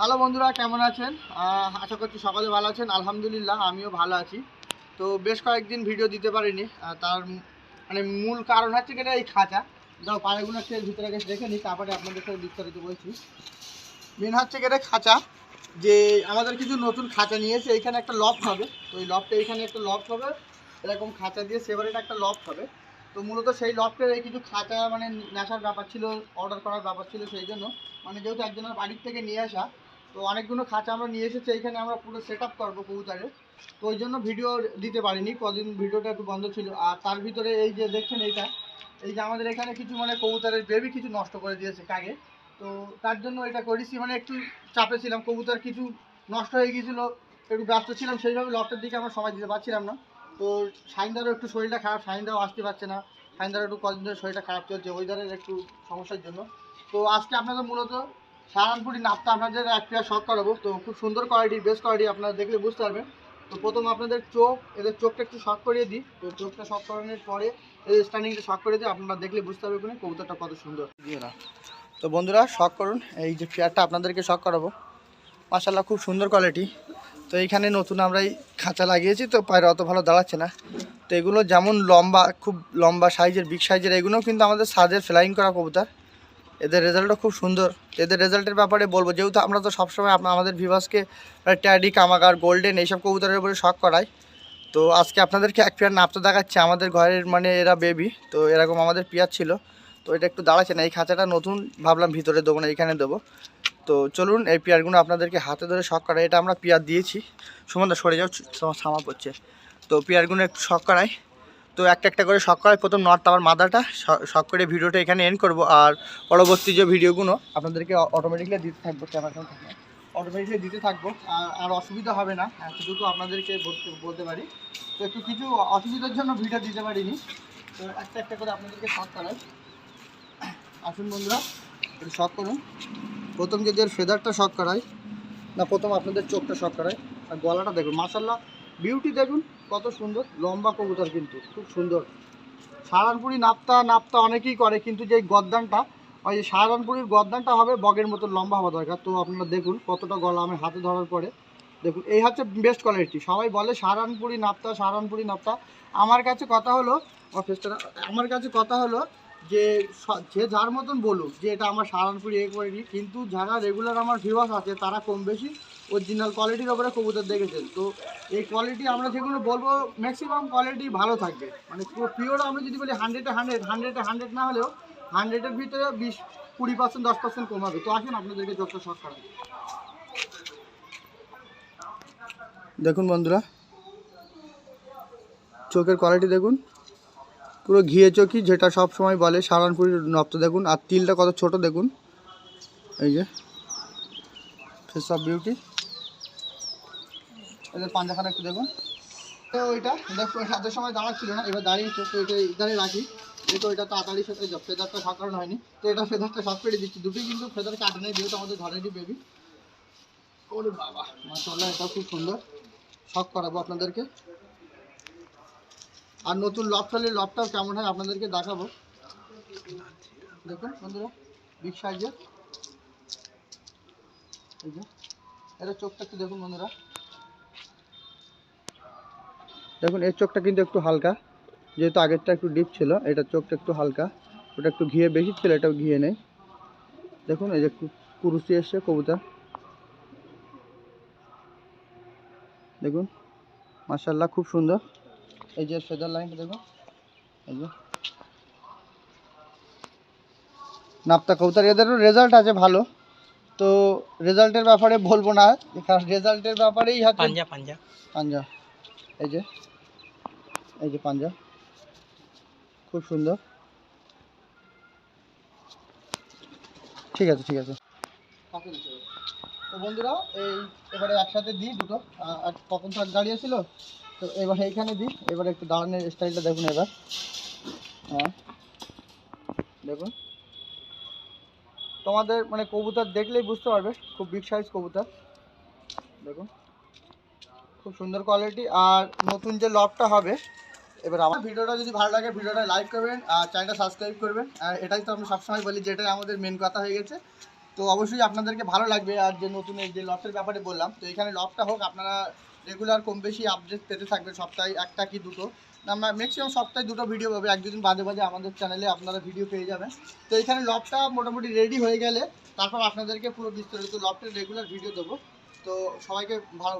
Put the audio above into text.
Hello বন্ধুরা, কেমন আছেন? আশা করছি সকলে ভালো আছেন। আলহামদুলিল্লাহ, আমিও ভালো আছি। তো বেশ কয়েকদিন ভিডিও দিতে পারিনি। তার মানে মূল কারণ হচ্ছে কি এই খাঁচা। দাও পায়েগুলো একটু ভিতরে গেছে দেখে নিই, তারপরে আপনাদের সাথে বিস্তারিত বলছি। মেন হচ্ছে কি খাঁচা, যে আমাদের কিছু নতুন খাঁচা নিয়েছে এইখানে একটা লফট হবে। তো এই লফটে এইখানে একটা লফট হবে। এরকম খাঁচা দিয়ে সেপারেট একটা লফট হবে। তো মূলত সেই লফটের এই কিছু খাঁচা মানে নেশার ব্যাপার ছিল অর্ডার করার ব্যাপার ছিল সেই জন্য। মানে যেহেতু একজনের বাড়ির থেকে নিয়ে আসা তো অনেকগুলো খাঁচা আমরা নিয়ে এসেছি, এইখানে আমরা পুরো সেট আপ করব কবুতারে। তো ওই জন্য ভিডিও দিতে পারিনি, কদিন ভিডিওটা একটু বন্ধ ছিল। আর তার ভিতরে এই যে দেখছেন এইটা, এই যে আমাদের এখানে কিছু মানে কবুতরের বেবি কিছু নষ্ট করে দিয়েছে কাগে তো তার জন্য এটা করেছি মানে একটু চাপে ছিলাম, কবুতর কিছু নষ্ট হয়ে গিয়েছিল, একটু ব্যস্ত ছিলাম, সেইভাবে লফটের দিকে আমরা সময় দিতে পারছিলাম না। তো সাইনদারও একটু শরীরটা খারাপ, সাইনদাও আসতে পারছে না। সাইনদারও একটু কদিন ধরে শরীরটা খারাপ চলছে ওয়েদারের একটু সমস্যার জন্য। তো আজকে আপনাদের মূলত সাহারানপুরি নাপটা আপনাদের এক পেয়ার শখ করাবো। তো খুব সুন্দর কোয়ালিটি বেস্ট কোয়ালিটি আপনারা দেখলে বুঝতে পারবেন। তো প্রথম আপনাদের চোখ, এদের চোখটা একটু শখ করিয়ে দিই। তো চোখটা শখ করানোর পরে এদের স্ট্যান্ডিংটা শখ করে দিই, আপনারা দেখলে বুঝতে পারবেন কবুতরটা কত সুন্দর। দিয়ে না তো বন্ধুরা, শখ করুন, এই যে পেয়ারটা আপনাদেরকে শখ করাবো। মাসাল্লাহ খুব সুন্দর কোয়ালিটি তো এইখানে নতুন আমরা এই খাঁচা লাগিয়েছি, তো পায়রা অত ভালো দাঁড়াচ্ছে না। তো এগুলো যেমন লম্বা, খুব লম্বা সাইজের বিগ সাইজের, এগুলোও কিন্তু আমাদের সাজের ফ্লাইং করা কবুতর। এদের রেজাল্টও খুব সুন্দর। এদের রেজাল্টের ব্যাপারে বলব, যেহেতু আমরা তো সবসময় আপনার আমাদের ভিভাসকে ট্যাডি কামাগার গোল্ডেন এইসব কবুতরের উপরে শখ করাই। তো আজকে আপনাদেরকে এক পেয়ার নাপতে দেখাচ্ছে। আমাদের ঘরের মানে এরা বেবি তো এরকম আমাদের পেয়ার ছিল। তো এটা একটু দাঁড়াচ্ছে না, এই খাঁচাটা নতুন, ভাবলাম ভিতরে দেবো না এইখানে দেবো। তো চলুন, এই পেয়ারগুলো আপনাদেরকে হাতে ধরে শখ করাই। এটা আমরা পেয়ার দিয়েছি। সুমন্দা, সরে যাও ছামা পড়ছে তো পেয়ারগুলো একটু শখ করাই। তো একটা একটা করে শখ করাই। প্রথম নর্থ আবার মাদাটা শখ করে ভিডিওটা এখানে এন্ড করব। আর পরবর্তী যে ভিডিওগুলো, আপনাদেরকে অটোমেটিকলি দিতে থাকব ক্যামেরা অটোমেটিকলি দিতে থাকব। আর আর অসুবিধা হবে না। এতটুকু আপনাদেরকে বলতে পারি। তো একটু কিছু অসুবিধার জন্য ভিডিও দিতে পারিনি। তো একটা একটা করে আপনাদেরকে শখ করাই। আসুন বন্ধুরা, একটু শখ করুন। প্রথম যদি ফেদারটা শখ করাই, না, প্রথম আপনাদের চোখটা শখ করাই। আর গলাটা দেখুন মাসাল্লাহ বিউটি দেখুন, কত সুন্দর, লম্বা কবুতর কিন্তু, খুব সুন্দর। সাহারানপুরি নাপতা নাপতা অনেকেই করে, কিন্তু যে গদ্দানটা, ওই যে সাহারানপুরির গদ্দানটা হবে বগের মতো লম্বা হওয়া দরকার। তো আপনারা দেখুন কতটা গলা আমি হাতে ধরার পরে। দেখুন, এই হচ্ছে বেস্ট কোয়ালিটি সবাই বলে সাহারানপুরি নাপতা সাহারানপুরি নাপতা। আমার কাছে কথা হলো আমার আমার কাছে কথা হলো যে যে যার মতন বলুক, যে এটা আমার সাহারানপুরি এ করিনি, কিন্তু যারা রেগুলার আমার ভিউয়ার্স আছে, তারা কম বেশি অরিজিনাল কোয়ালিটির ওপরে কবুতর দেখেছেন। তো এই কোয়ালিটি আমরা যেগুলো বলব ম্যাক্সিমাম কোয়ালিটি ভালো থাকবে। মানে পুরো পিওর আমরা যদি বলি হান্ড্রেডে হান্ড্রেড হান্ড্রেডে হান্ড্রেড না হলেও হান্ড্রেডের ভিতরে বিশ, কুড়ি পার্সেন্ট দশ পার্সেন্ট কমাবে তো আসুন আপনাদেরকে যত শখ করা দেখুন বন্ধুরা, চোখের কোয়ালিটি দেখুন। পুরো ঘিয়ে চকি, যেটা সব সময় বলে সারানপুরির নপ্ত দেখুন, আর তিলটা কত ছোট, দেখুন। এই যে, ফেস অফ বিউটি। এদের পাঞ্জাখানা একটু দেখুন। তো ওইটা এত সময় দাঁড়াচ্ছিল না, এবার তো এটা এখানে রাখি। দেখো এটা তাড়াতাড়ি সাথে ফেদারটা সকাল হয়নি। তো এটা ফেদারটা সব কেটে দিচ্ছি। দুটোই কিন্তু ফেদার কাটে নেই, যেহেতু আমাদের ঘরেরই বেবি ওরে বাবা মাশাল্লাহ এটাও খুব সুন্দর। শখ করাবো আপনাদেরকে। আর নতুন লব চালের লবটাও কেমন হয় আপনাদেরকে দেখাবো। দেখুন বন্ধুরা বিগ সাইজের এই যে, এটা চোখটা একটু দেখুন বন্ধুরা। দেখুন, এর চোখটা কিন্তু একটু হালকা। যেহেতু আগেরটা একটু ডিপ ছিল, এটা চোখটা একটু হালকা। ওটা একটু ঘিয়ে বেশি ছিল, এটাও ঘিয়ে নেই। দেখুন, এই যে কুরুচি এসছে কবুতর। দেখুন মার্শাল্লাহ খুব সুন্দর। এই যে ফেদার লাইনটা দেখুন এই যে। নাপ্তা কৌতার এদেরও রেজাল্ট আছে ভালো। তো রেজাল্টের ব্যাপারে বলব না কারণ রেজাল্টের ব্যাপারেই হচ্ছে পাঞ্জা পাঞ্জা। পাঞ্জা। এই যে। এই যে পাঞ্জা। খুব সুন্দর। ঠিক আছে ঠিক আছে। তো বন্ধুরা এই এবারে একসাথে দিই দুটো। আর কখন থাক দাঁড়িয়ে ছিল তো এবার এইখানে দিই। এবারে একটু দাঁড়ানোর স্টাইলটা দেখুন এবার। হ্যাঁ। দেখুন। তোমাদের মানে কবুতর দেখলেই বুঝতে পারবে, খুব বিগ সাইজ কবুতর। দেখুন। খুব সুন্দর কোয়ালিটি আর নতুন যে লবটা হবে, এবার আমার ভিডিওটা যদি ভালো লাগে, ভিডিওটা লাইক করবেন আর চ্যানেলটা সাবস্ক্রাইব করবেন। আর এটাই তো আমরা সবসময় বলি যে যেটাই আমাদের মেন কথা হয়ে গেছে। তো অবশ্যই আপনাদেরকে ভালো লাগবে আর যে নতুন এই যে লফটের ব্যাপারে বললাম, তো এখানে লফটা হোক, আপনারা রেগুলার কম বেশি আপডেট পেতে থাকবে সপ্তাহে একটা কি দুটো। আমরা ম্যাক্সিমাম সপ্তাহে দুটো ভিডিও পাবে এক দুদিন বাদে বাজে আমাদের চ্যানেলে আপনারা ভিডিও পেয়ে যাবেন। তো এখানে লবটা মোটামুটি রেডি হয়ে গেলে, তারপর আপনাদেরকে পুরো বিস্তারিত লবটা রেগুলার ভিডিও দেবো। তো সবাইকে ভালো